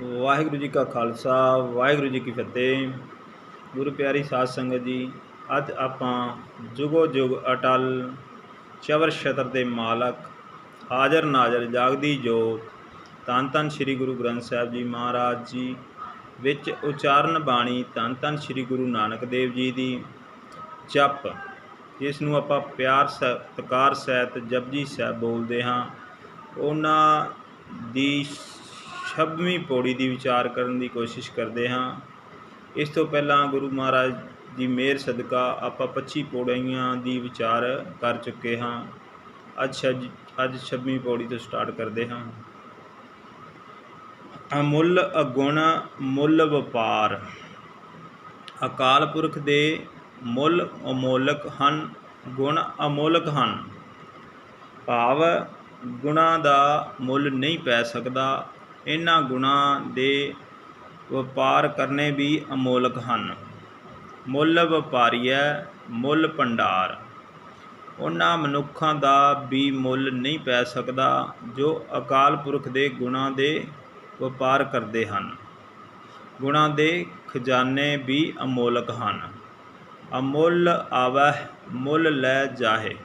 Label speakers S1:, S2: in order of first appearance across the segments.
S1: ਵਾਹਿਗੁਰੂ ਜੀ ਕਾ ਖਾਲਸਾ, ਵਾਹਿਗੁਰੂ ਜੀ ਕੀ ਫਤਿਹ। ਗੁਰੂ ਪਿਆਰੀ ਸਾਧ ਸੰਗਤ ਜੀ, ਅੱਜ ਆਪਾਂ ਜੁਗੋ ਜੁਗ ਅਟਲ ਚਵਰ ਛਤਰ ਦੇ ਮਾਲਕ, ਹਾਜ਼ਰ ਨਾਜ਼ਰ ਜਾਗਦੀ ਜੋਤ, ਧੰਨ ਧੰਨ ਸ੍ਰੀ ਗੁਰੂ ਗ੍ਰੰਥ ਸਾਹਿਬ ਜੀ ਮਹਾਰਾਜ ਜੀ, ਵਿੱਚ ਉਚਾਰਨ ਬਾਣੀ ਧੰਨ ਧੰਨ ਸ੍ਰੀ ਗੁਰੂ ਨਾਨਕ ਦੇਵ ਜੀ ਦੀ ਜਪ, ਜਿਸ ਨੂੰ ਆਪਾਂ ਪਿਆਰ ਸਤਿਕਾਰ ਸਹਿਤ ਜਪਜੀ ਸਾਹਿਬ ਬੋਲਦੇ ਹਾਂ। ਉਹਨਾਂ ਦੀ 26ਵੀਂ ਪੌੜੀ ਦੀ ਵਿਚਾਰ ਕਰਨ ਦੀ ਕੋਸ਼ਿਸ਼ ਕਰਦੇ ਹਾਂ। ਇਸ ਤੋਂ ਪਹਿਲਾਂ ਗੁਰੂ ਮਹਾਰਾਜ ਦੀ ਮਿਹਰ ਸਦਕਾ ਆਪਾਂ 25 ਪੌੜੀਆਂ ਦੀ ਵਿਚਾਰ ਕਰ ਚੁੱਕੇ ਹਾਂ। ਅੱਜ ਛਜ, ਅੱਜ 26ਵੀਂ ਪੌੜੀ ਤੋਂ ਸਟਾਰਟ ਕਰਦੇ ਹਾਂ। ਅਮੁੱਲ ਅਗੁਣ ਮੁੱਲ ਵਪਾਰ। ਅਕਾਲ ਪੁਰਖ ਦੇ ਮੁੱਲ ਅਮੋਲਕ ਹਨ, ਗੁਣ ਅਮੋਲਕ ਹਨ। ਭਾਵ ਗੁਣਾ ਦਾ ਮੁੱਲ ਨਹੀਂ ਪੈ ਸਕਦਾ ਇਹਨਾਂ ਗੁਣਾਂ ਦੇ ਵਪਾਰ ਕਰਨੇ ਵੀ ਅਮੋਲਕ ਹਨ। ਮੁੱਲ ਵਪਾਰੀਐ, ਮੁੱਲ ਭੰਡਾਰ। ਉਹਨਾਂ ਮਨੁੱਖਾਂ ਦਾ ਵੀ ਮੁੱਲ ਨਹੀਂ ਪੈ ਸਕਦਾ, ਜੋ ਅਕਾਲ ਪੁਰਖ ਦੇ ਗੁਣਾਂ ਦੇ ਵਪਾਰ ਕਰਦੇ ਹਨ। ਗੁਣਾਂ ਦੇ ਖਜ਼ਾਨੇ ਵੀ ਅਮੋਲਕ ਹਨ। ਅਮੁੱਲ ਆਵਹਿ, ਮੁੱਲ ਲੈ ਜਾਹੇ।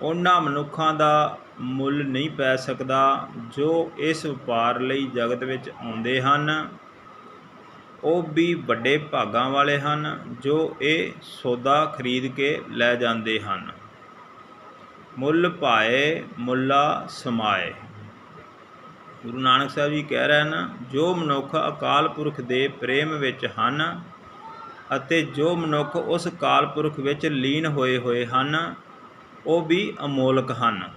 S1: ਉਹਨਾਂ ਮਨੁੱਖਾਂ ਦਾ ਮੁੱਲ ਨਹੀਂ ਪੈ ਸਕਦਾ ਜੋ ਇਸ ਵਪਾਰ ਲਈ ਜਗਤ ਵਿੱਚ ਆਉਂਦੇ ਹਨ। ਉਹ ਵੀ ਵੱਡੇ ਭਾਗਾਂ ਵਾਲੇ ਹਨ ਜੋ ਇਹ ਸੌਦਾ ਖਰੀਦ ਕੇ ਲੈ ਜਾਂਦੇ ਹਨ। ਮੁੱਲ ਪਾਏ ਮੁੱਲਾ ਸਮਾਏ। ਗੁਰੂ ਨਾਨਕ ਸਾਹਿਬ ਜੀ ਕਹਿ ਰਹੇ ਹਨ, ਜੋ ਮਨੁੱਖ ਅਕਾਲ ਪੁਰਖ ਦੇ ਪ੍ਰੇਮ ਵਿੱਚ ਹਨ ਅਤੇ ਜੋ ਮਨੁੱਖ ਉਸ ਅਕਾਲ ਪੁਰਖ ਵਿੱਚ ਲੀਨ ਹੋਏ ਹੋਏ ਹਨ, ਉਹ ਵੀ ਅਮੋਲਕ ਹਨ।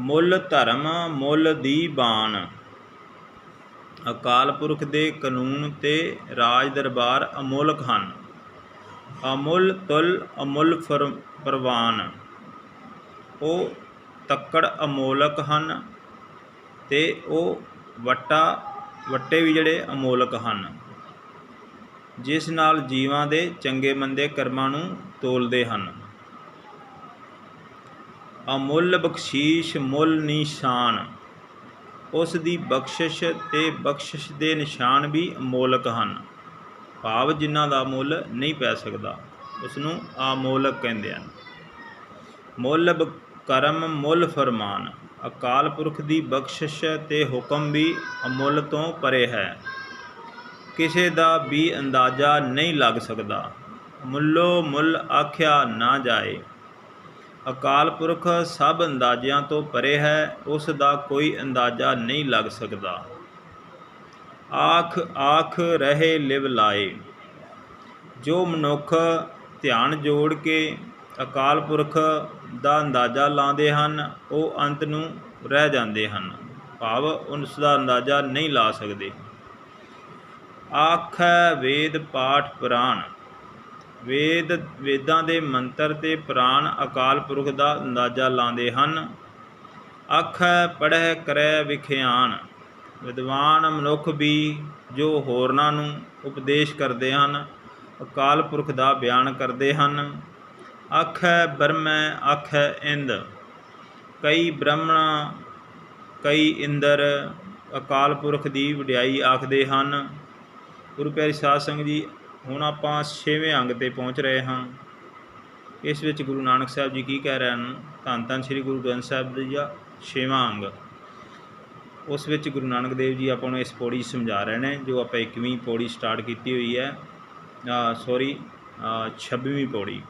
S1: ਮੁੱਲ ਧਰਮ, ਮੁੱਲ ਦੀ ਬਾਣ। ਅਕਾਲ ਪੁਰਖ ਦੇ ਕਾਨੂੰਨ ਤੇ ਰਾਜ ਦਰਬਾਰ ਅਮੋਲਕ ਹਨ। ਅਮੁੱਲ ਤੁਲ, ਅਮੁੱਲ ਪ੍ਰਵਾਨ। ਉਹ ਤੱਕੜ ਅਮੋਲਕ ਹਨ ਤੇ ਉਹ ਵਟਾ, ਵੱਟੇ ਵੀ ਜਿਹੜੇ ਅਮੋਲਕ ਹਨ। ਜਿਸ ਨਾਲ ਜੀਵਾਂ ਦੇ ਚੰਗੇ ਮੰਦੇ ਕਰਮਾਂ ਨੂੰ ਤੋਲਦੇ ਹਨ। ਅਮੁੱਲ ਬਖਸ਼ੀਸ਼ ਮੁੱਲ ਨਿਸ਼ਾਨ। ਉਸ ਦੀ ਬਖਸ਼ਿਸ਼ ਤੇ ਬਖਸ਼ਿਸ਼ ਦੇ ਨਿਸ਼ਾਨ ਵੀ ਅਮੋਲਕ ਹਨ। ਭਾਵ ਜਿਨ੍ਹਾਂ ਦਾ ਮੁੱਲ ਨਹੀਂ ਪੈ ਸਕਦਾ ਉਸ ਨੂੰ ਅਮੋਲਕ ਕਹਿੰਦੇ ਹਨ। ਮੁੱਲ ਕਰਮ ਮੁੱਲ ਫਰਮਾਨ। ਅਕਾਲ ਪੁਰਖ ਦੀ ਬਖਸ਼ਿਸ਼ ਤੇ ਹੁਕਮ ਵੀ ਅਮੁੱਲ ਤੋਂ ਪਰੇ ਹੈ। ਕਿਸੇ ਦਾ ਵੀ ਅੰਦਾਜ਼ਾ ਨਹੀਂ ਲੱਗ ਸਕਦਾ। ਮੁੱਲੋ ਮੁੱਲ ਆਖਿਆ ਨਾ ਜਾਏ। ਅਕਾਲ ਪੁਰਖ ਸਭ ਅੰਦਾਜ਼ਿਆਂ ਤੋਂ ਪਰੇ ਹੈ, ਉਸ ਦਾ ਕੋਈ ਅੰਦਾਜ਼ਾ ਨਹੀਂ ਲੱਗ ਸਕਦਾ। ਆਖ ਆਖ ਰਹੇ ਲਿਵ ਲਾਏ। ਜੋ ਮਨੁੱਖ ਧਿਆਨ ਜੋੜ ਕੇ ਅਕਾਲ ਪੁਰਖ ਦਾ ਅੰਦਾਜ਼ਾ ਲਾਉਂਦੇ ਹਨ, ਉਹ ਅੰਤ ਨੂੰ ਰਹਿ ਜਾਂਦੇ ਹਨ। ਭਾਵ ਉਸ ਦਾ ਅੰਦਾਜ਼ਾ ਨਹੀਂ ਲਾ ਸਕਦੇ। ਆਖੈ ਵੇਦ ਪਾਠ ਪੁਰਾਣ। ਵੇਦ, ਵੇਦਾਂ ਦੇ ਮੰਤਰ ਤੇ ਪ੍ਰਾਣ ਅਕਾਲ ਪੁਰਖ ਦਾ ਅੰਦਾਜ਼ਾ ਲਾਉਂਦੇ ਹਨ। ਆਖੈ, ਪੜ੍ਹੈ, ਕਰੈ, ਵਿਖਿਆਨ। ਵਿਦਵਾਨ ਮਨੁੱਖ ਵੀ ਜੋ ਹੋਰਨਾਂ ਨੂੰ ਉਪਦੇਸ਼ ਕਰਦੇ ਹਨ, ਅਕਾਲ ਪੁਰਖ ਦਾ ਬਿਆਨ ਕਰਦੇ ਹਨ। ਆਖੈ, ਬ੍ਰਹਮੈ, ਆਖੈ, ਇੰਦ। ਕਈ ਬ੍ਰਹਮਣਾ, ਕਈ ਇੰਦਰ ਅਕਾਲ ਪੁਰਖ ਦੀ ਵਡਿਆਈ ਆਖਦੇ ਹਨ। ਗੁਰੂ ਪਿਆਰੀ ਸਾਧ ਸੰਗਤ ਜੀ ਹੁਣ ਆਪਾਂ 6ਵੇਂ ਅੰਗ ਤੇ ਪਹੁੰਚ ਰਹੇ ਹਾਂ। ਇਸ ਵਿੱਚ ਗੁਰੂ ਨਾਨਕ ਸਾਹਿਬ ਜੀ ਕੀ ਕਹਿ ਰਹੇ ਹਨ? ਧੰਨ ਧੰਨ ਸ੍ਰੀ ਗੁਰੂ ਗ੍ਰੰਥ ਸਾਹਿਬ ਜੀ ਦਾ 6ਵਾਂ ਅੰਗ। ਉਸ ਵਿੱਚ ਗੁਰੂ ਨਾਨਕ ਦੇਵ ਜੀ ਆਪਾਂ ਨੂੰ ਇਸ ਪੌੜੀ ਸਮਝਾ ਰਹੇ ਨੇ, ਜੋ ਆਪਾਂ 21ਵੀਂ ਪੌੜੀ ਸਟਾਰਟ ਕੀਤੀ ਹੋਈ ਹੈ। ਸੌਰੀ 26ਵੀਂ ਪੌੜੀ।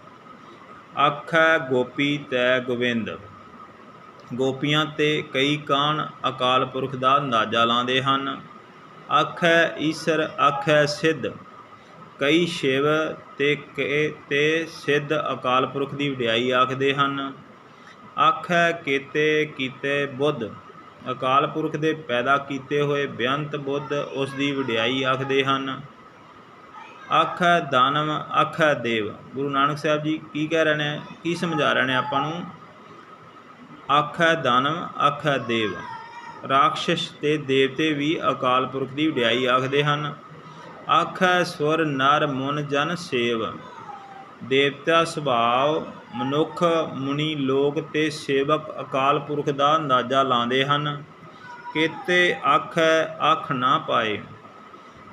S1: ਆਖੈ ਗੋਪੀ ਤੈ ਗੋਬਿੰਦ। ਗੋਪੀਆਂ ਤੇ ਕਈ ਕਾਨ ਅਕਾਲ ਪੁਰਖ ਦਾ ਅੰਦਾਜ਼ਾ ਲਾਉਂਦੇ ਹਨ। ਆਖੈ ਈਸ਼ਰ ਆਖੈ ਸਿੱਧ। ਕਈ ਸ਼ਿਵ ਤੇ ਕੇ ਤੇ ਸਿੱਧ ਅਕਾਲ ਪੁਰਖ ਦੀ ਵਡਿਆਈ ਆਖਦੇ ਹਨ। ਆਖੈ ਕੀਤੇ ਕੀਤੇ ਬੁੱਧ। ਅਕਾਲ ਪੁਰਖ ਦੇ ਪੈਦਾ ਕੀਤੇ ਹੋਏ ਬੇਅੰਤ ਬੁੱਧ ਉਸ ਦੀ ਵਡਿਆਈ ਆਖਦੇ ਹਨ। ਆਖੈ ਦਾਨਵ, ਆਖੈ ਦੇਵ। ਗੁਰੂ ਨਾਨਕ ਸਾਹਿਬ ਜੀ ਕੀ ਕਹਿ ਰਹੇ ਨੇ, ਕੀ ਸਮਝਾ ਰਹੇ ਨੇ ਆਪਾਂ ਨੂੰ? ਆਖੈ ਦਾਨਵ, ਆਖੈ ਦੇਵ। ਰਾਖਸ਼ ਤੇ ਦੇਵਤੇ ਵੀ ਅਕਾਲ ਪੁਰਖ ਦੀ ਵਡਿਆਈ ਆਖਦੇ ਹਨ। ਆਖੈ ਸੁਰ ਨਰ ਮੁਨ ਜਨ ਸੇਵ। ਦੇਵਤਾ ਸੁਭਾਵ, ਮਨੁੱਖ ਮੁਨੀ ਲੋਕ ਤੇ ਸੇਵਕ ਅਕਾਲ ਪੁਰਖ ਦਾ ਅੰਦਾਜ਼ਾ ਲਾਉਂਦੇ ਹਨ। ਕੇਤੇ ਆਖੈ ਅੱਖ ਨਾ ਪਾਏ।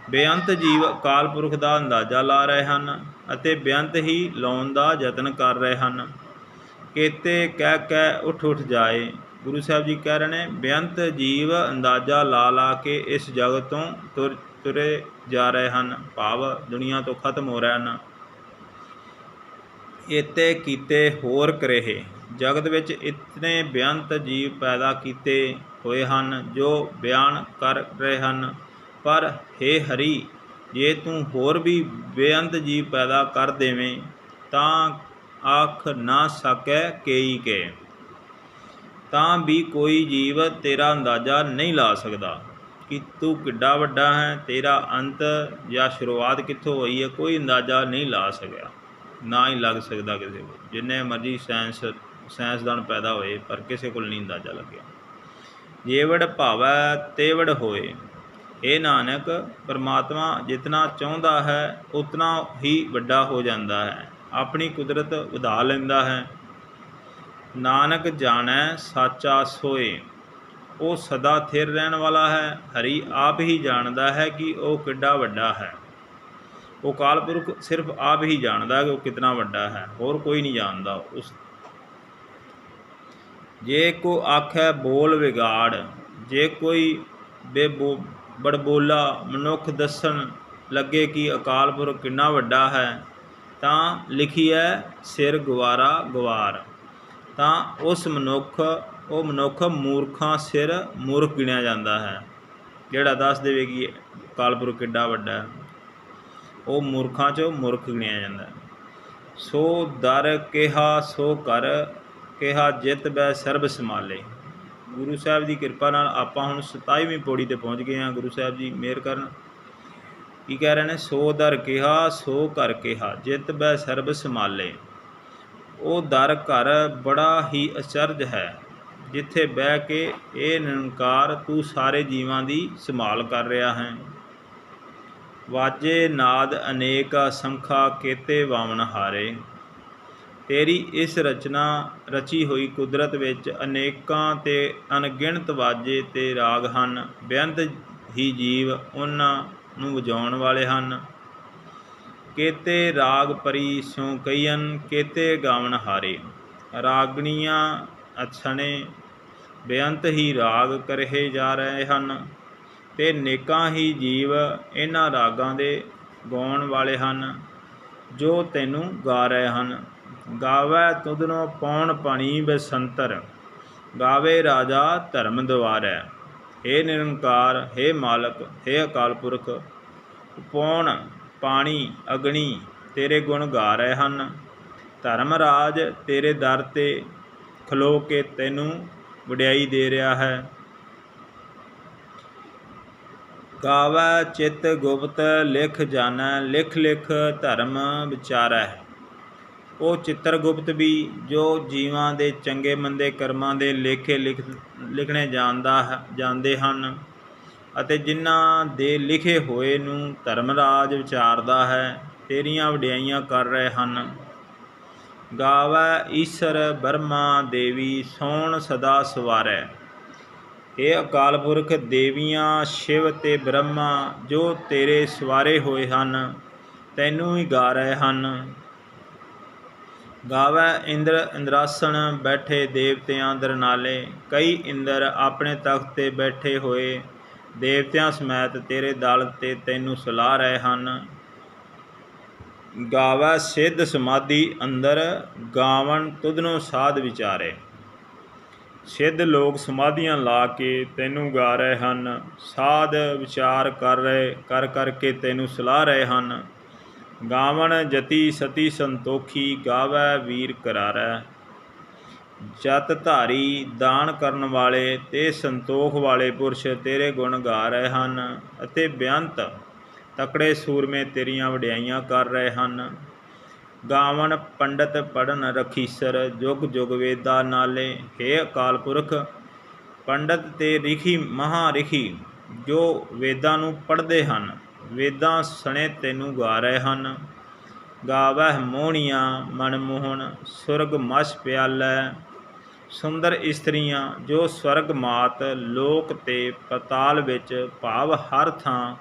S1: ਬੇਅੰਤ ਜੀਵ ਅਕਾਲ ਪੁਰਖ ਦਾ ਅੰਦਾਜ਼ਾ ਲਾ ਰਹੇ ਹਨ ਅਤੇ ਬੇਅੰਤ ਹੀ ਲਾਉਣ ਦਾ ਯਤਨ ਕਰ ਰਹੇ ਹਨ। ਕੇਤੇ ਕਹਿ ਕਹਿ ਉੱਠ ਉੱਠ ਜਾਏ। ਗੁਰੂ ਸਾਹਿਬ ਜੀ ਕਹਿ ਰਹੇ ਨੇ, ਬੇਅੰਤ ਜੀਵ ਅੰਦਾਜ਼ਾ ਲਾ ਲਾ ਕੇ ਇਸ ਜਗਤ ਤੋਂ ਤੁਰ ਤੁਰੇ ਜਾ ਰਹੇ ਹਨ, ਭਾਵ ਦੁਨੀਆ ਤੋਂ ਖਤਮ ਹੋ ਰਹੇ ਹਨ। ਇਤੇ ਕੀਤੇ ਹੋਰ ਕਰੇਹੇ, ਜਗਤ ਵਿੱਚ ਇਤਨੇ ਬੇਅੰਤ ਜੀਵ ਪੈਦਾ ਕੀਤੇ ਹੋਏ ਹਨ, ਜੋ ਬਿਆਨ ਕਰ ਰਹੇ ਹਨ। ਪਰ हे ਹਰੀ, ਜੇ ਤੂੰ ਹੋਰ ਵੀ ਬੇਅੰਤ ਜੀਵ ਪੈਦਾ ਕਰ ਦੇਵੇਂ, ਤਾਂ ਆਖ ਨਾ ਸਕੈ ਕੇਈ ਕੇ। ਤਾਂ ਵੀ ਕੋਈ ਜੀਵ ਤੇਰਾ ਅੰਦਾਜ਼ਾ ਨਹੀਂ ਲਾ ਸਕਦਾ। ਕਿ ਤੂੰ ਕਿੱਡਾ ਵੱਡਾ ਹੈ, ਤੇਰਾ ਅੰਤ ਜਾਂ ਸ਼ੁਰੂਆਤ ਕਿੱਥੋਂ ਹੋਈ ਹੈ, ਕੋਈ ਅੰਦਾਜ਼ਾ ਨਹੀਂ ਲਾ ਸਕਿਆ, ਨਾ ਹੀ ਲੱਗ ਸਕਦਾ ਕਿਸੇ ਕੋਲ। ਜਿੰਨੇ ਮਰਜ਼ੀ ਸਾਇੰਸ ਸਾਇੰਸਦਾਨ ਪੈਦਾ ਹੋਏ, ਪਰ ਕਿਸੇ ਕੋਲ ਨਹੀਂ ਅੰਦਾਜ਼ਾ ਲੱਗਿਆ। ਜੇਵੜ ਭਾਵੈ, ਤੇਵੜ ਹੋਏ। ਇਹ ਨਾਨਕ, ਪਰਮਾਤਮਾ ਜਿਤਨਾ ਚਾਹੁੰਦਾ ਹੈ, ਉਤਨਾ ਹੀ ਵੱਡਾ ਹੋ ਜਾਂਦਾ ਹੈ। ਆਪਣੀ ਕੁਦਰਤ ਵਧਾ ਲੈਂਦਾ ਹੈ। ਨਾਨਕ ਜਾਣੈ, ਸਾਚਾ ਸੋਏ। ਉਹ ਸਦਾ ਥਿਰ ਰਹਿਣ ਵਾਲਾ ਹੈ। ਹਰੀ ਆਪ ਹੀ ਜਾਣਦਾ ਹੈ ਕਿ ਉਹ ਕਿੱਡਾ ਵੱਡਾ ਹੈ। ਉਹ ਕਾਲਪੁਰਖ ਸਿਰਫ ਆਪ ਹੀ ਜਾਣਦਾ ਹੈ ਕਿ ਉਹ ਕਿੰਨਾ ਵੱਡਾ ਹੈ। ਹੋਰ ਕੋਈ ਨਹੀਂ ਜਾਣਦਾ ਉਸ ਜੇ ਕੋ ਆਖੈ ਬੋਲ ਵਿਗਾੜ, ਜੇ ਕੋਈ ਬੇਬੋ ਬੜਬੋਲਾ ਮਨੁੱਖ ਦੱਸਣ ਲੱਗੇ ਕਿ ਅਕਾਲ ਪੁਰਖ ਕਿੰਨਾ ਵੱਡਾ ਹੈ, ਤਾਂ ਲਿਖੀ ਹੈ ਸਿਰ ਗਵਾਰਾ ਗਵਾਰ। ਤਾਂ ਉਸ ਮਨੁੱਖ ਉਹ ਮਨੁੱਖ ਮੂਰਖਾਂ ਸਿਰ ਮੂਰਖ ਗਿਣਿਆ ਜਾਂਦਾ ਹੈ। ਜਿਹੜਾ ਦੱਸ ਦੇਵੇ ਕਿ ਅਕਾਲ ਕਿੱਡਾ ਵੱਡਾ ਹੈ, ਉਹ ਮੂਰਖਾਂ 'ਚੋਂ ਮੂਰਖ ਗਿਣਿਆ ਜਾਂਦਾ ਹੈ। ਸੋ ਦਰ ਕਿਹਾ, ਸੋ ਕਰ, ਕਿਹਾ ਜਿਤ ਬੈ ਸਰਬ ਸਮਾਲੇ ਗੁਰੂ ਸਾਹਿਬ ਦੀ ਕਿਰਪਾ ਨਾਲ ਆਪਾਂ ਹੁਣ 27ਵੀਂ ਪੌੜੀ ਤੇ ਪਹੁੰਚ ਗਏ ਹਾਂ। ਗੁਰੂ ਸਾਹਿਬ ਜੀ ਮਿਹਰ ਕਰਨ। ਕੀ ਕਹਿ ਰਹੇ ਨੇ? ਸੋ ਦਰ ਕਿਹਾ, ਸੋ ਕਰ ਕਿਹਾ, ਜਿਤ ਬੈ ਸਰਬ ਸਮਾਲੇ ਉਹ ਦਰ ਘਰ ਬੜਾ ਹੀ ਅਚਰਜ ਹੈ। ਜਿੱਥੇ ਬਹਿ ਕੇ ਇਹ ਨਿਰੰਕਾਰ ਤੂੰ ਸਾਰੇ ਜੀਵਾਂ ਦੀ ਸੰਭਾਲ ਕਰ ਰਿਹਾ ਹੈ। ਵਾਜੇ ਨਾਦ ਅਨੇਕ ਸੰਖਾ ਕੇਤੇ ਵਾਮਨ ਹਾਰੇ। ਤੇਰੀ ਇਸ ਰਚਨਾ ਰਚੀ ਹੋਈ ਕੁਦਰਤ ਵਿੱਚ ਅਨੇਕਾਂ ਤੇ ਅਣਗਿਣਤ ਵਾਜੇ ਤੇ ਰਾਗ ਹਨ। ਬੇਅੰਤ ਹੀ ਜੀਵ ਉਹਨਾਂ ਨੂੰ ਵਜਾਉਣ ਵਾਲੇ ਹਨ। ਕੇਤੇ ਰਾਗ ਪਰੀ ਸੋ ਕਈਨ ਕੇਤੇ ਗਾਵਨ ਹਾਰੇ। ਰਾਗਣੀਆਂ ਅਛਣੇ ਬੇਅੰਤ ਹੀ ਰਾਗ ਕਰਹੇ ਜਾ ਰਹੇ ਹਨ ਤੇ ਨੇਕਾਂ ਹੀ ਜੀਵ ਇਹਨਾਂ ਰਾਗਾਂ ਦੇ ਗਾਉਣ ਵਾਲੇ ਹਨ ਜੋ ਤੈਨੂੰ ਗਾ ਰਹੇ ਹਨ ਗਾਵੇ ਤੁਧਨੋ ਪੌਣ ਪਾਣੀ ਬਸੰਤਰ ਗਾਵੇ ਰਾਜਾ ਧਰਮ ਦਵਾਰੈ हे ਨਿਰੰਕਾਰ हे ਮਾਲਕ हे ਅਕਾਲ ਪੁਰਖ ਪੌਣ ਪਾਣੀ ਅਗਣੀ ਤੇਰੇ ਗੁਣ ਗਾ ਰਹੇ ਹਨ ਧਰਮ ਰਾਜ ਤੇਰੇ ਦਰ ਤੇ ਖਲੋ ਕੇ ਤੈਨੂੰ ਵਡਿਆਈ ਦੇ ਰਿਹਾ ਹੈ। ਗਾਵੈ ਚਿਤ ਗੁਪਤ, ਲਿਖ ਜਾਣਾ, ਲਿਖ ਲਿਖ ਧਰਮ ਵਿਚਾਰੈ। ਉਹ ਚਿੱਤਰਗੁਪਤ ਵੀ, ਜੋ ਜੀਵਾਂ ਦੇ ਚੰਗੇ ਮੰਦੇ ਕਰਮਾਂ ਦੇ ਲੇਖੇ ਲਿਖ, ਲਿਖਣੇ ਜਾਣਦਾ ਹੈ ਜਾਂਦੇ ਹਨ ਅਤੇ ਜਿਨ੍ਹਾਂ ਦੇ ਲਿਖੇ ਹੋਏ ਨੂੰ ਧਰਮ ਰਾਜ ਵਿਚਾਰਦਾ ਹੈ, ਤੇਰੀਆਂ ਵਡਿਆਈਆਂ ਕਰ ਰਹੇ ਹਨ। ਗਾਵੈ ਈਸ਼ਰ ਬਰਮਾ ਦੇਵੀ ਸੋਣ ਸਦਾ ਸਵਾਰੈ। ਇਹ ਅਕਾਲ ਪੁਰਖ ਦੇਵੀਆਂ, ਸ਼ਿਵ ਤੇ ਬ੍ਰਹਮਾ, ਜੋ ਤੇਰੇ ਸਵਾਰੇ ਹੋਏ ਹਨ, ਤੈਨੂੰ ਹੀ ਗਾ ਰਹੇ ਹਨ। ਗਾਵੈ ਇੰਦਰ ਇੰਦਰਾਸਣ, ਬੈਠੇ ਦੇਵਤਿਆਂ ਦਰਨਾਲੇ, ਕਈ ਇੰਦਰ ਆਪਣੇ ਤਖਤ ਤੇ ਬੈਠੇ ਹੋਏ, ਦੇਵਤਿਆਂ ਸਮੇਤ ਤੇਰੇ ਦਲ ਤੇ ਤੈਨੂੰ ਸਲਾਹ ਰਹੇ ਹਨ। ਗਾਵੈ ਸਿੱਧ ਸਮਾਧੀ ਅੰਦਰ ਗਾਵਣ ਤੁਧਨੋਂ ਸਾਧ ਵਿਚਾਰੇ। ਸਿੱਧ ਲੋਕ ਸਮਾਧੀਆਂ ਲਾ ਕੇ ਤੈਨੂੰ ਗਾ ਰਹੇ ਹਨ। ਸਾਧ ਵਿਚਾਰ ਕਰ ਰਹੇ, ਕਰ ਕਰਕੇ ਤੈਨੂੰ ਸਲਾਹ ਰਹੇ ਹਨ। ਗਾਵਣ ਜਤੀ ਸਤੀ ਸੰਤੋਖੀ ਗਾਵੈ ਵੀਰ ਕਰਾਰੈ। ਜਤ ਧਾਰੀ ਦਾਨ ਕਰਨ ਵਾਲੇ ਤੇ ਸੰਤੋਖ ਵਾਲੇ ਪੁਰਸ਼ ਤੇਰੇ ਗੁਣ ਗਾ ਰਹੇ ਹਨ ਅਤੇ ਬੇਅੰਤ ਤਕੜੇ ਸੂਰਮੇ ਤੇਰੀਆਂ ਵਡਿਆਈਆਂ ਕਰ ਰਹੇ ਹਨ। ਗਾਵਣ ਪੰਡਤ ਪੜਨ ਰਖੀਸਰ, ਜੁਗ ਜੁਗ ਵੇਦਾ ਨਾਲੇ। हे ਅਕਾਲ ਪੁਰਖ, ਪੰਡਤ ਤੇ ਰਿਖੀ ਮਹਾ ਰਿਖੀ ਜੋ ਵੇਦਾਂ ਨੂੰ ਪੜ੍ਹਦੇ ਹਨ, ਵੇਦਾਂ ਸਣੇ ਤੈਨੂੰ ਗਾ ਰਹੇ ਹਨ। ਗਾਵਹਿ ਮੋਹਣੀਆਂ ਮਨਮੋਹਨ ਸੁਰਗ ਮਸ ਪਿਆਲੈ। ਸੁੰਦਰ ਇਸਤਰੀਆਂ, ਜੋ ਸਵਰਗ ਮਾਤ, ਲੋਕ ਤੇ ਪਤਾਲ ਵਿੱਚ ਭਾਵ ਹਰ ਥਾਂ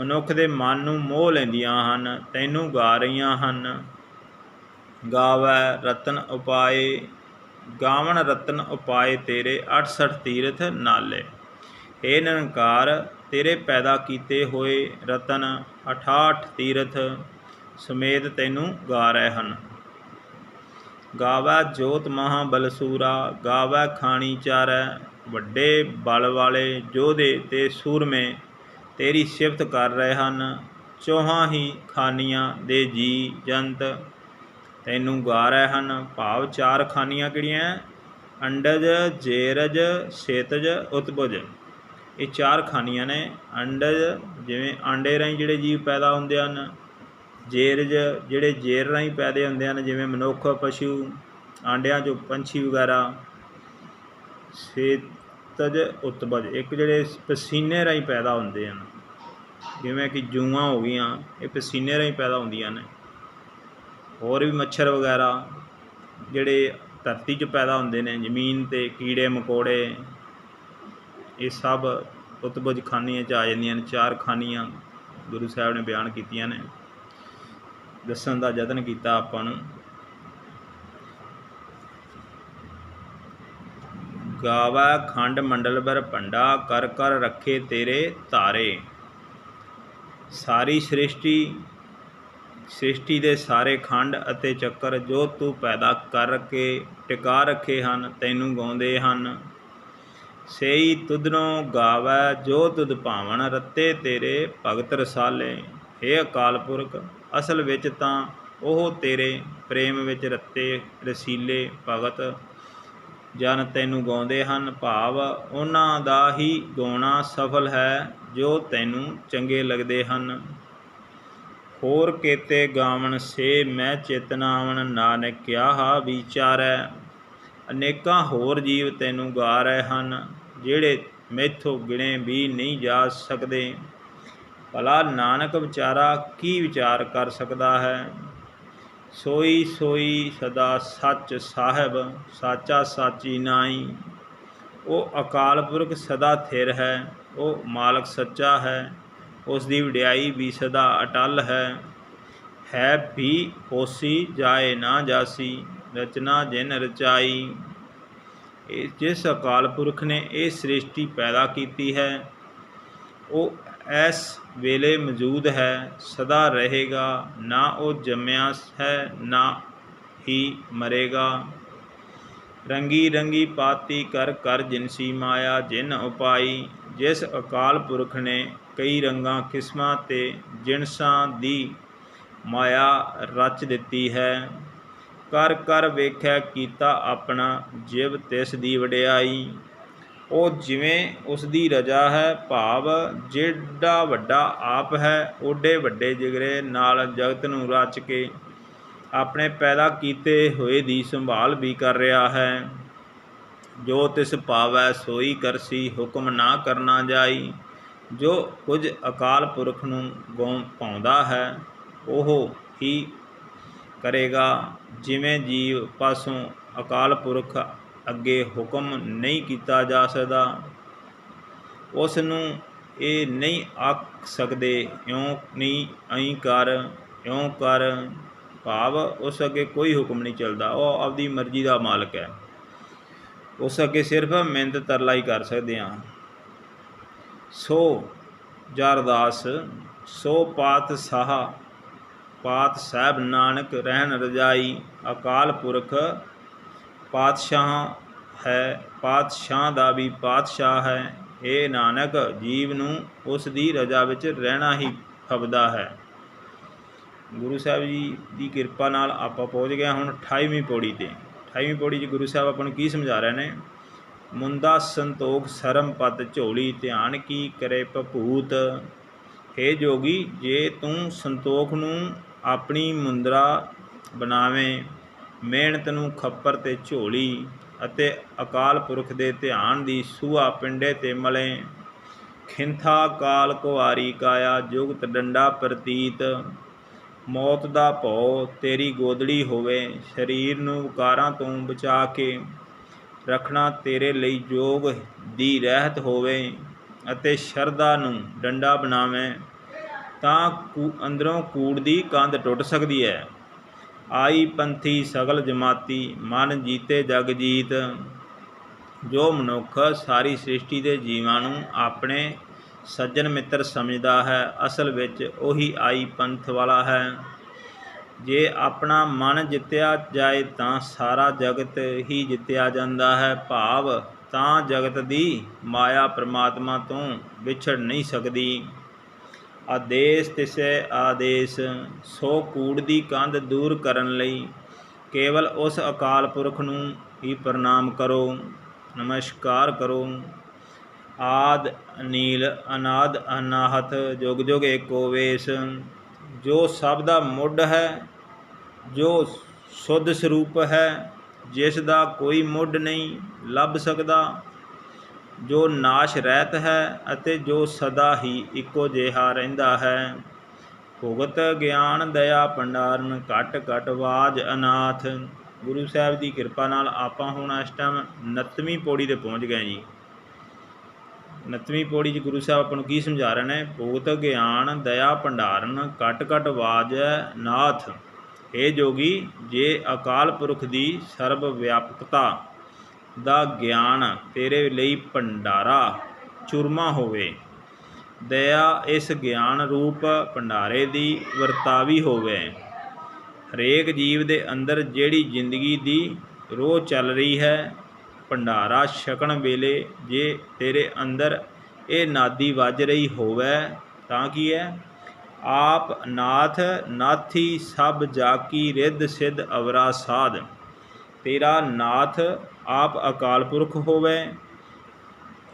S1: ਮਨੁੱਖ ਦੇ ਮਨ ਨੂੰ ਮੋਹ ਲੈਂਦੀਆਂ ਹਨ, ਤੈਨੂੰ ਗਾ ਰਹੀਆਂ ਹਨ। ਗਾਵੈ ਰਤਨ ਉਪਾਏ, ਗਾਵਣ ਰਤਨ ਉਪਾਏ ਤੇਰੇ 68 ਤੀਰਥ ਨਾਲੇ। ਏ ਨਿਰੰਕਾਰ, ਤੇਰੇ ਪੈਦਾ ਕੀਤੇ ਹੋਏ ਰਤਨ 68 ਤੀਰਥ ਸਮੇਤ ਤੈਨੂੰ ਗਾ ਰਹੇ ਹਨ। ਗਾਵੈ ਜੋਤ ਮਹਾ ਬਲਸੂਰਾ ਗਾਵੈ ਖਾਣੀ ਚਾਰੈ, ਵੱਡੇ ਬਲ ਵਾਲੇ ਜੋਧੇ ਤੇ ਸੂਰਮੇ ਤੇਰੀ ਸਿਫਤ ਕਰ ਰਹੇ ਹਨ, ਚੌਹਾਂ ਹੀ ਖਾਨੀਆਂ ਦੇ ਜੀ ਜੰਤ। ਤੈਨੂੰ ਗਾ ਰਹੇ ਹਨ, ਭਾਵ ਚਾਰ ਖਾਨੀਆਂ ਕਿਹੜੀਆਂ ਹੈ? ਅੰਡਜ, ਜੇਰਜ ਛੇਤਜ ਉਤਬੁਜ ਇਹ ਚਾਰ ਖਾਨੀਆਂ ਨੇ। ਅੰਡਜ ਜਿਵੇਂ ਆਂਡੇ ਰਾਹੀਂ ਜਿਹੜੇ ਜੀਵ ਪੈਦਾ ਹੁੰਦੇ ਹਨ, ਜੇਰਜ ਜਿਹੜੇ ਜੇਰ ਰਾਹੀਂ ਪੈਦੇ ਹੁੰਦੇ ਹਨ, ਜਿਵੇਂ ਮਨੁੱਖ, ਪਸ਼ੂ, ਆਂਡਿਆਂ ਚੋਂ ਪੰਛੀ ਵਗੈਰਾ। ਛੇਤਜ ਉਤਬਜ ਇੱਕ ਜਿਹੜੇ ਪਸੀਨੇ ਰਾਹੀਂ ਪੈਦਾ ਹੁੰਦੇ ਹਨ। ਜਿਵੇਂ ਕਿ ਜੂਆਂ ਹੋ ਗਈਆਂ, ਇਹ ਪਸੀਨੇ ਰਾਹੀਂ ਪੈਦਾ ਹੁੰਦੀਆਂ ਨੇ। ਹੋਰ ਵੀ ਮੱਛਰ ਵਗੈਰਾ ਜਿਹੜੇ ਧਰਤੀ 'ਚ ਪੈਦਾ ਹੁੰਦੇ ਨੇ, ਜ਼ਮੀਨ ਤੇ ਕੀੜੇ, ਮਕੌੜੇ, ਇਹ ਸਭ ਉਤਬਜ ਖਾਨੀਆਂ 'ਚ ਆ ਜਾਂਦੀਆਂ ਨੇ, ਚਾਰ ਖਾਨੀਆਂ ਗੁਰੂ ਸਾਹਿਬ ਨੇ ਬਿਆਨ ਕੀਤੀਆਂ ਨੇ। ਦੱਸਣ ਦਾ ਯਤਨ ਕੀਤਾ ਆਪਾਂ ਨੂੰ। ਗਾਵਾ ਖੰਡ ਮੰਡਲ ਬਰ ਭੰਡਾ, ਕਰ ਕਰ ਰੱਖੇ ਤੇਰੇ ਤਾਰੇ ਸਾਰੀ ਸ੍ਰਿਸ਼ਟੀ ਸ੍ਰਿਸ਼ਟੀ ਦੇ ਸਾਰੇ ਖੰਡ ਅਤੇ ਚੱਕਰ ਜੋ ਤੂੰ ਪੈਦਾ ਕਰਕੇ ਟਿਕਾ ਰੱਖੇ ਹਨ, ਤੈਨੂੰ ਗਾਉਂਦੇ ਹਨ। ਸੇਈ ਤੁਧਨੋਂ ਗਾਵੈ, ਜੋ ਤੁਧ ਭਾਵਨ ਰੱਤੇ ਤੇਰੇ ਭਗਤ ਰਸਾਲੇ। हे ਅਕਾਲ ਪੁਰਖ, ਅਸਲ ਵਿੱਚ ਤਾਂ ਉਹ ਤੇਰੇ ਪ੍ਰੇਮ ਵਿੱਚ ਰੱਤੇ ਰਸੀਲੇ ਭਗਤ, ਜਨ ਤੈਨੂੰ ਗਾਉਂਦੇ ਹਨ। ਭਾਵ ਉਹਨਾਂ ਦਾ ਹੀ ਗਾਉਣਾ ਸਫਲ ਹੈ। ਜੋ ਤੈਨੂੰ ਚੰਗੇ ਲੱਗਦੇ ਹਨ। ਹੋਰ ਕੇਤੇ ਗਾਵਣ, ਸੇ ਮੈਂ ਚੇਤਨਾਵਣ, ਨਾਨਕ ਕਿਆ ਹਾ ਵਿਚਾਰੈ। ਅਨੇਕਾਂ ਹੋਰ ਜੀਵ ਤੈਨੂੰ ਗਾ ਰਹੇ ਹਨ, ਜਿਹੜੇ ਮੈਥੋਂ ਗਿਣੇ ਵੀ ਨਹੀਂ ਜਾ ਸਕਦੇ। ਭਲਾ ਨਾਨਕ ਵਿਚਾਰਾ ਕੀ ਵਿਚਾਰ ਕਰ ਸਕਦਾ ਹੈ? ਸੋਈ ਸੋਈ ਸਦਾ ਸੱਚ ਸਾਹਿਬ, ਸਾਚਾ ਸਾਚੀ ਨਾਈ ਉਹ ਅਕਾਲ ਪੁਰਖ ਸਦਾ ਥਿਰ ਹੈ। ਉਹ ਮਾਲਕ ਸੱਚਾ ਹੈ, ਉਸ ਦੀ ਵਡਿਆਈ ਵੀ ਸਦਾ ਅਟਲ ਹੈ। ਹੈ ਵੀ ਹੋਸੀ ਜਾਏ ਨਾ ਜਾਸੀ, ਰਚਨਾ ਜਿਨ ਰਚਾਈ। ਜਿਸ ਅਕਾਲ ਪੁਰਖ ਨੇ ਇਹ ਸ੍ਰਿਸ਼ਟੀ ਪੈਦਾ ਕੀਤੀ ਹੈ, ਉਹ ਇਸ ਵੇਲੇ ਮੌਜੂਦ ਹੈ, ਸਦਾ ਰਹੇਗਾ। ਨਾ ਉਹ ਜੰਮਿਆ ਹੈ, ਨਾ ਹੀ ਮਰੇਗਾ। ਰੰਗੀ ਰੰਗੀ ਪਾਤੀ ਕਰ ਕਰ ਜਿਨਸੀ ਮਾਇਆ, ਜਿਨ ਉਪਾਈ। ਜਿਸ ਅਕਾਲ ਪੁਰਖ ਨੇ ਕਈ ਰੰਗਾਂ, ਕਿਸਮਾਂ ਤੇ ਜਿਨਸਾਂ ਦੀ ਮਾਇਆ ਰਚ ਦਿੱਤੀ ਹੈ। ਕਰ ਕਰ ਵੇਖਿਆ ਕੀਤਾ ਆਪਣਾ ਜਿਵ ਤਿਸ ਦੀ ਵਡਿਆਈ। ਉਹ ਜਿਵੇਂ ਉਸ ਦੀ ਰਜਾ ਹੈ, ਭਾਵ ਜਿਹੜਾ ਵੱਡਾ ਆਪ ਹੈ ਓਡੇ ਵੱਡੇ ਜਿਗਰੇ ਨਾਲ ਜਗਤ ਨੂੰ ਰਚ ਕੇ ਆਪਣੇ ਪੈਦਾ ਕੀਤੇ ਹੋਏ ਦੀ ਸੰਭਾਲ ਵੀ ਕਰ ਰਿਹਾ ਹੈ। ਜੋ ਤਿਸ ਪਾਵੈ ਸੋਈ ਕਰਸੀ, ਹੁਕਮ ਨਾ ਕਰਨਾ ਜਾਈ। ਜੋ ਕੁਝ ਅਕਾਲ ਪੁਰਖ ਨੂੰ ਗਉ ਪਾਉਂਦਾ ਹੈ, ਉਹ ਹੀ ਕਰੇਗਾ। ਜਿਵੇਂ ਜੀਵ ਪਾਸੋਂ ਅਕਾਲ ਪੁਰਖ ਅੱਗੇ ਹੁਕਮ ਨਹੀਂ ਕੀਤਾ ਜਾ ਸਕਦਾ, ਉਸ ਨੂੰ ਇਹ ਨਹੀਂ ਆਖ ਸਕਦੇ, ਇਉਂ ਨਹੀਂ ਐਂ ਕਰ, ਇਉਂ ਕਰ। ਭਾਵ ਉਸ ਅੱਗੇ ਕੋਈ ਹੁਕਮ ਨਹੀਂ ਚੱਲਦਾ, ਉਹ ਆਪਦੀ ਮਰਜ਼ੀ ਦਾ ਮਾਲਕ ਹੈ। ਉਸ ਅੱਗੇ ਸਿਰਫ ਮਿੰਦ ਤਰਲਾ ਹੀ ਕਰ ਸਕਦੇ ਹਾਂ। ਸੋ ਜਰਦਾਸ ਸੋ ਪਾਤ ਸਾਹ, ਪਾਤ ਸਾਹਿਬ ਨਾਨਕ ਰਹਿਣ ਰਜਾਈ, ਅਕਾਲ ਪੁਰਖ ਪਾਤਸ਼ਾਹ ਹੈ, ਪਾਤਸ਼ਾਹ ਦਾ ਵੀ ਪਾਤਸ਼ਾਹ ਹੈ। ਇਹ ਨਾਨਕ, ਜੀਵ ਨੂੰ ਉਸ ਦੀ ਰਜਾ ਵਿੱਚ ਰਹਿਣਾ ਹੀ ਫਬਦਾ ਹੈ। ਗੁਰੂ ਸਾਹਿਬ ਜੀ ਦੀ ਕਿਰਪਾ ਨਾਲ ਆਪਾਂ ਪਹੁੰਚ ਗਏ ਹੁਣ 28ਵੀਂ ਪੌੜੀ ਤੇ। 28ਵੀਂ ਪੌੜੀ 'ਚ ਗੁਰੂ ਸਾਹਿਬ ਆਪਾਂ ਨੂੰ ਕੀ ਸਮਝਾ ਰਹੇ ਨੇ? ਮੁੰਦਾ ਸੰਤੋਖ, ਸਰਮ ਪਦ ਝੋਲੀ, ਧਿਆਨ ਕੀ ਕਰੇ ਭਪੂਤ? हे ਜੋਗੀ, ਜੇ ਤੂੰ ਸੰਤੋਖ ਨੂੰ ਆਪਣੀ ਮੁੰਦਰਾ ਬਣਾਵੇਂ, ਮਿਹਨਤ ਨੂੰ ਖੱਪਰ ਤੇ ਝੋਲੀ ਅਤੇ ਅਕਾਲ ਪੁਰਖ ਦੇ ਧਿਆਨ ਦੀ ਸੂਆ ਪਿੰਡੇ ਤੇ ਮਲੇ। ਖਿੰਥਾ ਕਾਲ ਕੁਵਾਰੀ ਕਾਇਆ, ਜੁਗਤ ਡੰਡਾ ਪ੍ਰਤੀਤ। ਮੌਤ ਦਾ ਭਉ, ਤੇਰੀ ਗੋਦੜੀ ਹੋਵੇ, ਸਰੀਰ ਨੂੰ ਵਿਕਾਰਾਂ ਤੋਂ ਬਚਾ ਕੇ ਰੱਖਣਾ ਤੇਰੇ ਲਈ ਯੋਗ ਦੀ ਰਹਿਤ ਹੋਵੇ ਅਤੇ ਸ਼ਰਧਾ ਨੂੰ ਡੰਡਾ ਬਣਾਵੇਂ, ਤਾਂ ਕੂ- ਅੰਦਰੋਂ ਕੂੜ ਦੀ ਕੰਧ ਟੁੱਟ ਸਕਦੀ ਹੈ। ਆਈ ਪੰਥੀ ਸਗਲ ਜਮਾਤੀ, ਮਨ ਜੀਤੇ ਜਗ ਜੀਤ, ਜੋ ਮਨੁੱਖ ਸਾਰੀ ਸ੍ਰਿਸ਼ਟੀ ਦੇ ਜੀਵਾਂ ਨੂੰ ਆਪਣੇ ਸੱਜਣ ਮਿੱਤਰ ਸਮਝਦਾ ਹੈ, ਅਸਲ ਵਿੱਚ ਉਹੀ ਆਈ ਪੰਥ ਵਾਲਾ ਹੈ। ਜੇ ਆਪਣਾ ਮਨ ਜਿੱਤਿਆ ਜਾਏ ਤਾਂ ਸਾਰਾ ਜਗਤ ਹੀ ਜਿੱਤਿਆ ਜਾਂਦਾ ਹੈ। ਭਾਵ ਤਾਂ ਜਗਤ ਦੀ ਮਾਇਆ ਪ੍ਰਮਾਤਮਾ ਤੋਂ ਵਿਛੜ ਨਹੀਂ ਸਕਦੀ। ਆਦੇਸ਼ ਤਿਸੈ ਆਦੇਸ਼, ਸੋ ਕੂੜ ਦੀ ਕੰਧ ਦੂਰ ਕਰਨ ਲਈ ਕੇਵਲ ਉਸ ਅਕਾਲ ਪੁਰਖ ਨੂੰ ਹੀ ਪ੍ਰਣਾਮ ਕਰੋ, ਨਮਸਕਾਰ ਕਰੋ। ਆਦ ਅਨੀਲ, ਅਨਾਦ, ਅਨਾਹਤ, ਜੁਗ ਜੁਗ ਏਕੋ ਵੇਸ। ਜੋ ਸਭ ਦਾ ਮੁੱਢ ਹੈ, ਜੋ ਸੁੱਧ ਸਰੂਪ ਹੈ, ਜਿਸ ਦਾ ਕੋਈ ਮੁੱਢ ਨਹੀਂ ਲੱਭ ਸਕਦਾ, ਜੋ ਨਾਸ਼ ਰਹਿਤ ਹੈ ਅਤੇ ਜੋ ਸਦਾ ਹੀ ਇੱਕੋ ਜਿਹਾ ਰਹਿੰਦਾ ਹੈ। ਭੁਗਤ ਗਿਆਨ ਦਇਆ ਭੰਡਾਰਨ, ਘਟ ਘਟ ਵਾਜ ਅਨਾਥ। ਗੁਰੂ ਸਾਹਿਬ ਦੀ ਕਿਰਪਾ ਨਾਲ ਆਪਾਂ ਹੁਣ ਇਸ ਟਾਈਮ 29ਵੀਂ ਪੌੜੀ ਤੇ ਪਹੁੰਚ ਗਏ ਜੀ। 29ਵੀਂ ਪੌੜੀ 'ਚ ਗੁਰੂ ਸਾਹਿਬ ਆਪਾਂ ਨੂੰ ਕੀ ਸਮਝਾ ਰਹੇ ਨੇ? ਭੂਤ, ਗਿਆਨ, ਦਇਆ, ਭੰਡਾਰਨ, ਘਟ ਘਟ ਵਾਜ ਨਾਥ। ਇਹ ਜੋਗੀ, ਜੇ ਅਕਾਲ ਪੁਰਖ ਦੀ ਸਰਬ ਵਿਆਪਕਤਾ ਦਾ ਗਿਆਨ ਤੇਰੇ ਲਈ ਭੰਡਾਰਾ, ਚੁਰਮਾ ਹੋਵੇ। ਦਇਆ ਇਸ ਗਿਆਨ ਰੂਪ ਭੰਡਾਰੇ ਦੀ ਵਰਤਾਵੀ ਹੋਵੇ। ਹਰੇਕ ਜੀਵ ਦੇ ਅੰਦਰ ਜਿਹੜੀ ਜ਼ਿੰਦਗੀ ਦੀ ਰੋਹ ਚੱਲ ਰਹੀ ਹੈ ਭੰਡਾਰਾ ਛਕਣ ਵੇਲੇ ਜੇ ਤੇਰੇ ਅੰਦਰ ਇਹ ਨਾਦੀ ਵੱਜ ਰਹੀ ਹੋਵੇ ਤਾਂ ਕੀ ਹੈ? ਆਪ ਨਾਥ ਨਾਥੀ ਸਭ ਜਾਕੀ ਰਿੱਧ ਸਿੱਧ ਅਵਰਾ ਸਾਧ। ਤੇਰਾ ਨਾਥ ਆਪ ਅਕਾਲ ਪੁਰਖ ਹੋਵੇ,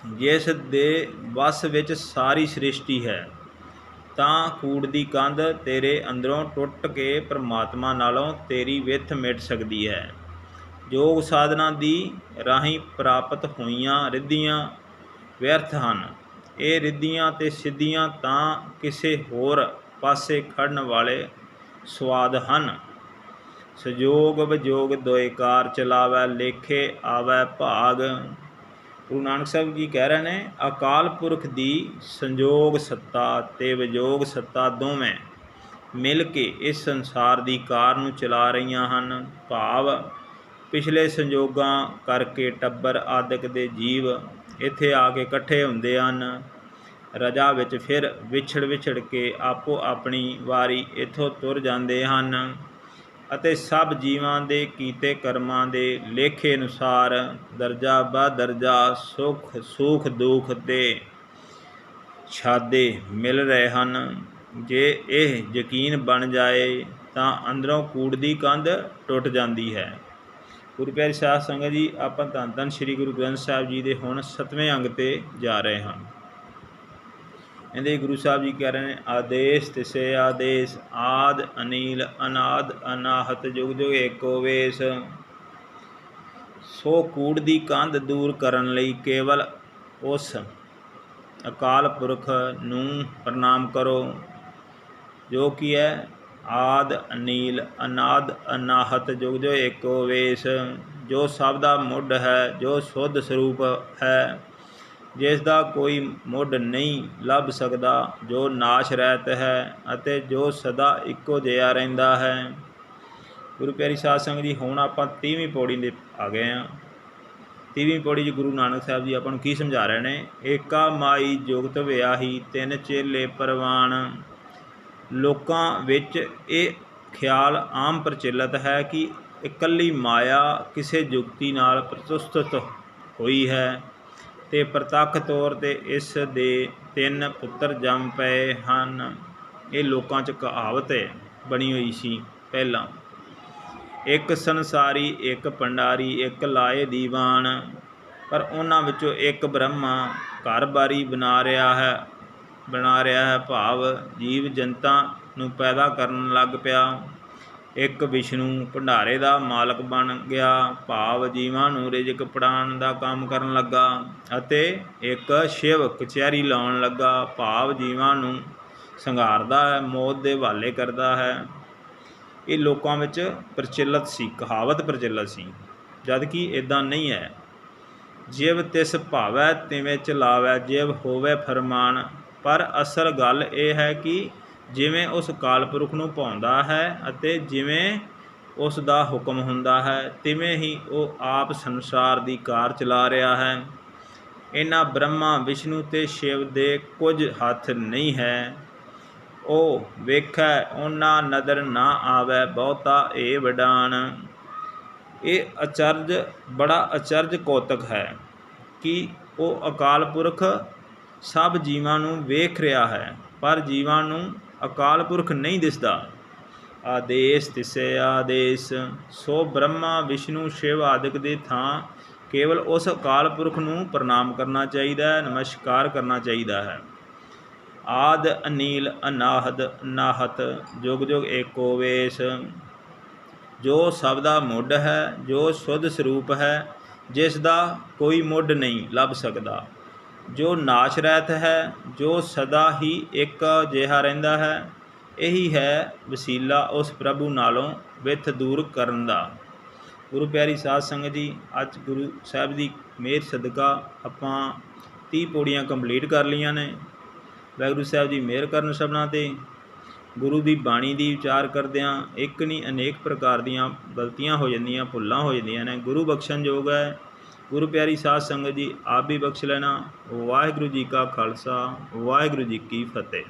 S1: ਜਿਸ ਦੇ ਵਸ ਵਿੱਚ ਸਾਰੀ ਸ੍ਰਿਸ਼ਟੀ ਹੈ। ਤਾਂ ਕੂੜ ਦੀ ਕੰਧ ਤੇਰੇ ਅੰਦਰੋਂ ਟੁੱਟ ਕੇ ਪ੍ਰਮਾਤਮਾ ਨਾਲੋਂ ਤੇਰੀ ਵਿੱਥ ਮਿਟ ਸਕਦੀ ਹੈ। ਯੋਗ ਸਾਧਨਾ ਦੀ ਰਾਹੀਂ ਪ੍ਰਾਪਤ ਹੋਈਆਂ ਰਿੱਧੀਆਂ ਵਿਅਰਥ ਹਨ। ਇਹ ਰਿੱਧੀਆਂ ਤੇ ਸਿੱਧੀਆਂ ਤਾਂ ਕਿਸੇ ਹੋਰ ਪਾਸੇ ਖੜਨ ਵਾਲੇ ਸਵਾਦ ਹਨ। ਸਜੋਗ ਵਿਜੋਗ ਦੋਇ ਕਾਰ ਚਲਾਵੈ, ਲੇਖੇ ਆਵੈ ਭਾਗ। ਗੁਰੂ ਨਾਨਕ ਸਾਹਿਬ ਜੀ ਕਹਿ ਰਹੇ ਨੇ, ਅਕਾਲ ਪੁਰਖ ਦੀ ਸੰਜੋਗ ਸੱਤਾ ਤੇ ਵਿਜੋਗ ਸੱਤਾ ਦੋਵੇਂ ਮਿਲ ਕੇ ਇਸ ਸੰਸਾਰ ਦੀ ਕਾਰ ਨੂੰ ਚਲਾ ਰਹੀਆਂ ਹਨ। ਭਾਵ ਪਿਛਲੇ ਸੰਜੋਗਾਂ ਕਰਕੇ ਟੱਬਰ ਆਦਿਕ ਦੇ ਜੀਵ ਇੱਥੇ ਆ ਕੇ ਇਕੱਠੇ ਹੁੰਦੇ ਹਨ। ਰਜਾ ਵਿੱਚ ਫਿਰ ਵਿਛੜ ਵਿਛੜ ਕੇ ਆਪੋ ਆਪਣੀ ਵਾਰੀ ਇੱਥੋਂ ਤੁਰ ਜਾਂਦੇ ਹਨ ਅਤੇ ਸਭ ਜੀਵਾਂ ਦੇ ਕੀਤੇ ਕਰਮਾਂ ਦੇ ਲੇਖੇ ਅਨੁਸਾਰ ਦਰਜਾ ਬਾ ਦਰਜਾ ਸੁਖ ਸੁਖ, ਦੁਖ ਤੇ ਛਾਦੇ ਮਿਲ ਰਹੇ ਹਨ। ਜੇ ਇਹ ਯਕੀਨ ਬਣ ਜਾਏ ਤਾਂ ਅੰਦਰੋਂ ਕੂੜ ਦੀ ਕੰਧ ਟੁੱਟ ਜਾਂਦੀ ਹੈ। ਗੁਰੂ ਪਿਆਰੀ ਸਾਧ ਸੰਗਤ ਜੀ, ਆਪਾਂ ਧੰਨ ਧੰਨ ਸ੍ਰੀ ਗੁਰੂ ਗ੍ਰੰਥ ਸਾਹਿਬ ਜੀ ਦੇ ਹੁਣ 7ਵੇਂ ਅੰਗ ਤੇ ਜਾ ਰਹੇ ਹਾਂ। ਇਹਦੇ ਗੁਰੂ ਸਾਹਿਬ ਜੀ ਕਹਿ ਰਹੇ ਨੇ, ਆਦੇਸ਼ ਤਿਸੇ ਆਦੇਸ਼, ਆਦ ਅਨੀਲ, ਅਨਾਦ ਅਨਾਹਤ, ਜੁਗ ਜੁਗ ਏਕੋ ਵੇਸ। ਸੋ ਕੂੜ ਦੀ ਕੰਧ ਦੂਰ ਕਰਨ ਲਈ ਕੇਵਲ ਉਸ ਅਕਾਲ ਪੁਰਖ ਨੂੰ ਪ੍ਰਣਾਮ ਕਰੋ, ਜੋ ਕਿ ਹੈ ਆਦ ਅਨੀਲ, ਅਨਾਦ ਅਨਾਹਤ ਜੁਗ ਜੋ ਏਕੋ ਵੇਸ, ਜੋ ਸਭ ਦਾ ਮੁੱਢ ਹੈ, ਜੋ ਸੁੱਧ ਸਰੂਪ ਹੈ। ਜਿਸ ਦਾ ਕੋਈ ਮੁੱਢ ਨਹੀਂ ਲੱਭ ਸਕਦਾ, ਜੋ ਨਾਸ਼ ਰਹਿਤ ਹੈ ਅਤੇ ਜੋ ਸਦਾ ਇੱਕੋ ਜਿਹਾ ਰਹਿੰਦਾ ਹੈ। ਗੁਰੂ ਪਿਆਰੀ ਸਾਧ ਸੰਗਤ ਜੀ, ਹੁਣ ਆਪਾਂ 30ਵੀਂ ਪੌੜੀ ਦੇ ਆ ਗਏ ਆ 30ਵੀਂ ਪੌੜੀ 'ਚ ਗੁਰੂ ਨਾਨਕ ਸਾਹਿਬ ਜੀ ਆਪਾਂ ਨੂੰ ਕੀ ਸਮਝਾ ਰਹੇ ਨੇ? ਏਕਾ ਮਾਈ ਜੁਗਤ ਵਿਆਹੀ ਤਿੰਨ ਚੇਲੇ ਪਰਵਾਨ। ਲੋਕਾਂ ਵਿੱਚ ਇਹ ਖਿਆਲ ਆਮ ਪ੍ਰਚਲਿਤ ਹੈ ਕਿ ਇਕੱਲੀ ਮਾਇਆ ਕਿਸੇ ਜੁਗਤੀ ਨਾਲ ਪ੍ਰਤੁਸਤਤ ਹੋਈ ਹੈ ਤੇ ਪ੍ਰਤੱਖ ਤੌਰ ਤੇ ਇਸ ਦੇ ਤਿੰਨ ਪੁੱਤਰ ਜੰਮ ਪਏ ਹਨ। ਇਹ ਲੋਕਾਂ 'ਚ ਕਹਾਵਤ ਹੈ, ਬਣੀ ਹੋਈ ਸੀ ਪਹਿਲਾਂ। ਇੱਕ ਸੰਸਾਰੀ, ਇੱਕ ਪੰਡਾਰੀ ਇੱਕ ਲਾਏ ਦੀਵਾਨ, ਪਰ ਉਹਨਾਂ ਵਿੱਚੋਂ ਇੱਕ ਬ੍ਰਹਮਾ ਘਰ-ਬਾਰੀ ਬਣਾ ਰਿਹਾ ਹੈ। ਬਣਾ ਰਿਹਾ ਹੈ ਭਾਵ ਜੀਵ ਜਨਤਾ ਨੂੰ ਪੈਦਾ ਕਰਨ ਲੱਗ ਪਿਆ। ਇੱਕ ਵਿਸ਼ਨੂੰ ਭੰਡਾਰੇ ਦਾ ਮਾਲਕ ਬਣ ਗਿਆ। ਭਾਵ ਜੀਵਾਂ ਨੂੰ ਰਿਜ਼ਕ ਪੜਾਉਣ ਦਾ ਕੰਮ ਕਰਨ ਲੱਗਾ ਅਤੇ ਇੱਕ ਸ਼ਿਵ ਕਚਹਿਰੀ ਲਾਉਣ ਲੱਗਾ। ਭਾਵ ਜੀਵਾਂ ਨੂੰ ਸੰਘਾਰਦਾ ਹੈ, ਮੌਤ ਦੇ ਹਵਾਲੇ ਕਰਦਾ ਹੈ। ਇਹ ਲੋਕਾਂ ਵਿੱਚ ਪ੍ਰਚਲਿਤ ਸੀ, ਕਹਾਵਤ ਪ੍ਰਚਲਿਤ ਸੀ। ਜਦ ਕਿ ਇਦਾਂ ਨਹੀਂ ਹੈ। ਜਿਵ ਤਿਸ ਭਾਵੈ, ਤਿਵੇਂ ਚਲਾਵੈ, ਜਿਵ ਹੋਵੇ ਫਰਮਾਨ ਪਰ ਅਸਲ ਗੱਲ ਇਹ ਹੈ ਕਿ ਜਿਵੇਂ ਉਸ ਕਾਲ ਪੁਰਖ ਨੂੰ ਭਾਉਂਦਾ ਹੈ ਅਤੇ ਜਿਵੇਂ ਉਸ ਦਾ ਹੁਕਮ ਹੁੰਦਾ ਹੈ, ਤਿਵੇਂ ਹੀ ਉਹ ਆਪ ਸੰਸਾਰ ਦੀ ਕਾਰ ਚਲਾ ਰਿਹਾ ਹੈ। ਇਹਨਾਂ ਬ੍ਰਹਮਾ, ਵਿਸ਼ਨੂੰ ਤੇ ਸ਼ਿਵ ਦੇ ਕੁਝ ਹੱਥ ਨਹੀਂ ਹੈ। ਉਹ ਵੇਖੈ, ਉਹਨਾਂ ਨਦਰ ਨਾ ਆਵੇ, ਬਹੁਤਾ ਏ ਵਡਾਨ ਇਹ ਅਚਰਜ, ਬੜਾ ਅਚਰਜ ਕੌਤਕ ਹੈ ਕਿ ਉਹ ਅਕਾਲ ਪੁਰਖ ਸਭ ਜੀਵਾਂ ਨੂੰ ਵੇਖ ਰਿਹਾ ਹੈ, ਪਰ ਜੀਵਾਂ ਨੂੰ ਅਕਾਲ ਪੁਰਖ ਨਹੀਂ ਦਿਸਦਾ। ਆਦੇਸ ਤਿਸੇ ਆਦੇਸ, ਸੋ ਬ੍ਰਹਮਾ, ਵਿਸ਼ਨੂੰ, ਸ਼ਿਵ ਆਦਿਕ ਦੇ ਥਾਂ ਕੇਵਲ ਉਸ ਅਕਾਲ ਪੁਰਖ ਨੂੰ ਪ੍ਰਣਾਮ ਕਰਨਾ ਚਾਹੀਦਾ ਹੈ, ਨਮਸਕਾਰ ਕਰਨਾ ਚਾਹੀਦਾ ਹੈ। ਆਦ, ਅਨੀਲ, ਅਨਾਹਦ, ਨਾਹਤ, ਜੁਗ ਜੁਗ ਏਕੋ ਵੇਸ। ਜੋ ਸਭ ਦਾ ਮੁੱਢ ਹੈ, ਜੋ ਸੁਧ ਸਰੂਪ ਹੈ, ਜਿਸ ਦਾ ਕੋਈ ਮੁੱਢ ਨਹੀਂ ਲੱਭ ਸਕਦਾ। ਜੋ ਨਾਸ਼ ਰਹਿਤ ਹੈ, ਜੋ ਸਦਾ ਹੀ ਇੱਕ ਜਿਹਾ ਰਹਿੰਦਾ ਹੈ, ਇਹੀ ਹੈ ਵਸੀਲਾ ਉਸ ਪ੍ਰਭੂ ਨਾਲੋਂ ਵਿਥ ਦੂਰ ਕਰਨ ਦਾ। ਗੁਰੂ ਪਿਆਰੀ ਸਾਧ ਸੰਗਤ ਜੀ, ਅੱਜ ਗੁਰੂ ਸਾਹਿਬ ਦੀ ਮਿਹਰ ਸਦਕਾ ਆਪਾਂ 30 ਪੌੜੀਆਂ ਕੰਪਲੀਟ ਕਰ ਲਈਆਂ ਨੇ। ਵਾਹਿਗੁਰੂ ਸਾਹਿਬ ਜੀ ਮਿਹਰ ਕਰਨ ਸਭਨਾਂ ਤੇ, ਗੁਰੂ ਦੀ ਬਾਣੀ ਦੀ ਵਿਚਾਰ ਕਰਦਿਆਂ ਇੱਕ ਨਹੀਂ ਅਨੇਕ ਪ੍ਰਕਾਰ ਦੀਆਂ ਗਲਤੀਆਂ ਹੋ ਜਾਂਦੀਆਂ, ਭੁੱਲਾਂ ਹੋ ਜਾਂਦੀਆਂ ਨੇ। ਗੁਰੂ ਬਖਸ਼ਣਯੋਗ ਹੈ ਗੁਰੂ ਪਿਆਰੀ ਸਾਧ ਸੰਗਤ ਜੀ, ਆਪ ਵੀ ਬਖਸ਼ ਲੈਣਾ। ਵਾਹਿਗੁਰੂ ਜੀ ਕਾ ਖਾਲਸਾ, ਵਾਹਿਗੁਰੂ ਜੀ ਕੀ ਫਤਿਹ।